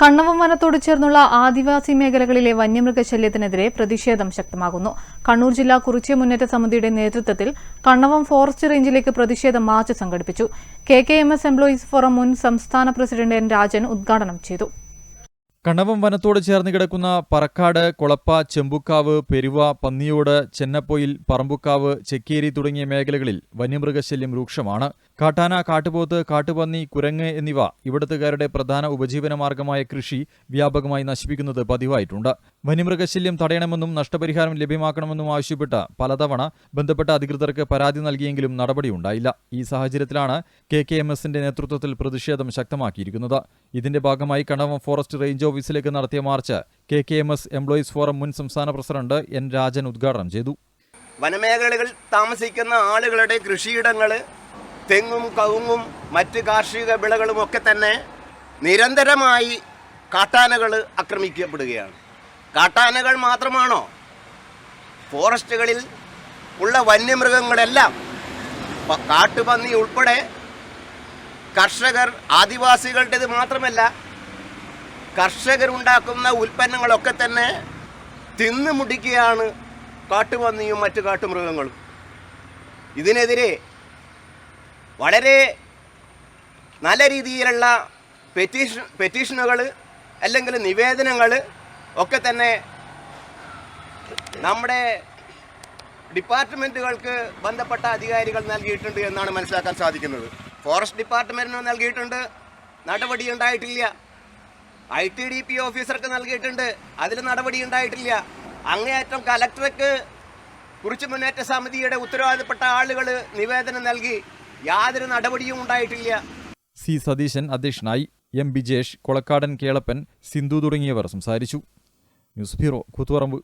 കണ്ണവം വനത്തോട് ചേർന്നുള്ള ആദിവാസി മേഖലകളിലെ വന്യമൃഗശല്യത്തിനെതിരെ പ്രതിഷേധം ശക്തമാകുന്നു. കണ്ണൂർ ജില്ലാ കുറിച്യ മുന്നേറ്റ സമിതിയുടെ നേതൃത്വത്തിൽ കണ്ണവം ഫോറസ്റ്റ് റേഞ്ചിലേക്ക് പ്രതിഷേധ മാർച്ച് സംഘടിപ്പിച്ചു. K K M S employees forum മുൻ സംസ്ഥാന പ്രസിഡന്റ് എൻ രാജൻ ഉദ്ഘാടനം ചെയ്തു. കണ്ണവം വനത്തോട് ചേർന്ന് കിടക്കുന്ന പറക്കാട് കൊളപ്പ ചെമ്പുക്കാവ് പെരുവ പന്നിയോട് ചെന്നപ്പൊയിൽ പറമ്പുക്കാവ് ചെക്കേരി തുടങ്ങിയ മേഖലകളിൽ വന്യമൃഗശല്യം രൂക്ഷമാണ്. കാട്ടാന കാട്ടുപോത്ത് കാട്ടുപന്നി കുരങ്ങ് എന്നിവ ഇവിടത്തുകാരുടെ പ്രധാന ഉപജീവന മാർഗമായ കൃഷി വ്യാപകമായി നശിപ്പിക്കുന്നത് പതിവായിട്ടുണ്ട്. വന്യമൃഗശല്യം തടയണമെന്നും നഷ്ടപരിഹാരം ലഭ്യമാക്കണമെന്നും ആവശ്യപ്പെട്ട് പലതവണ ബന്ധപ്പെട്ട അധികൃതർക്ക് പരാതി നൽകിയെങ്കിലും നടപടിയുണ്ടായില്ല. ഈ സാഹചര്യത്തിലാണ് കെ കെ എം എസിന്റെ നേതൃത്വത്തിൽ പ്രതിഷേധം ശക്തമാക്കിയിരിക്കുന്നത്. ഇതിന്റെ ഭാഗമായി കണവം ഫോറസ്റ്റ് റേഞ്ച് ഓഫീസിലേക്ക് നടത്തിയ march K K M S employees forum മുൻ സംസ്ഥാന പ്രസിഡന്റ് എൻ രാജൻ ഉദ്ഘാടനം ചെയ്തു. വനമേഖലകളിൽ താമസിക്കുന്ന ആളുകളുടെ കൃഷിയിടങ്ങൾ തെങ്ങും കവുങ്ങും മറ്റ് കാർഷിക വിളകളും ഒക്കെ തന്നെ നിരന്തരമായി കാട്ടാനകൾ ആക്രമിക്കപ്പെടുകയാണ്. കാട്ടാനകൾ മാത്രമാണോ? ഫോറസ്റ്റുകളിൽ ഉള്ള വന്യമൃഗങ്ങളെല്ലാം കാട്ടുപന്നി ഉൾപ്പെടെ കർഷകർ ആദിവാസികളുടേത് മാത്രമല്ല കർഷകരുണ്ടാക്കുന്ന ഉൽപ്പന്നങ്ങളൊക്കെ തന്നെ തിന്നു മുടിക്കുകയാണ് കാട്ടുപന്നിയും മറ്റു കാട്ടുമൃഗങ്ങളും. ഇതിനെതിരെ വളരെ നല്ല രീതിയിലുള്ള പെറ്റീഷൻ പെറ്റീഷനുകൾ അല്ലെങ്കിൽ നിവേദനങ്ങൾ ഒക്കെ തന്നെ നമ്മുടെ ഡിപ്പാർട്ട്മെന്റുകൾക്ക് ബന്ധപ്പെട്ട അധികാരികൾ നൽകിയിട്ടുണ്ട് എന്നാണ് മനസ്സിലാക്കാൻ സാധിക്കുന്നത്. ഫോറസ്റ്റ് ഡിപ്പാർട്ട്മെന്റിന് നൽകിയിട്ടുണ്ട്. നടപടി ഉണ്ടായിട്ടില്ല. ഐ ടി ഡി പി ഓഫീസർക്ക് നൽകിയിട്ടുണ്ട്. അതിൽ നടപടി ഉണ്ടായിട്ടില്ല. അങ്ങേയറ്റം കലക്ടർക്ക് കുറിച്ച് മുന്നേറ്റ സമിതിയുടെ ഉത്തരവാദിത്തപ്പെട്ട ആളുകൾ നിവേദനം നൽകി. യാതൊരു നടപടിയും ഉണ്ടായിട്ടില്ല. സി സതീശൻ അധ്യക്ഷനായി എം ബിജേഷ് കൊളക്കാടൻ കേളപ്പൻ സിന്ധു തുടങ്ങിയവർ സംസാരിച്ചു. News bureau Koothuparamba.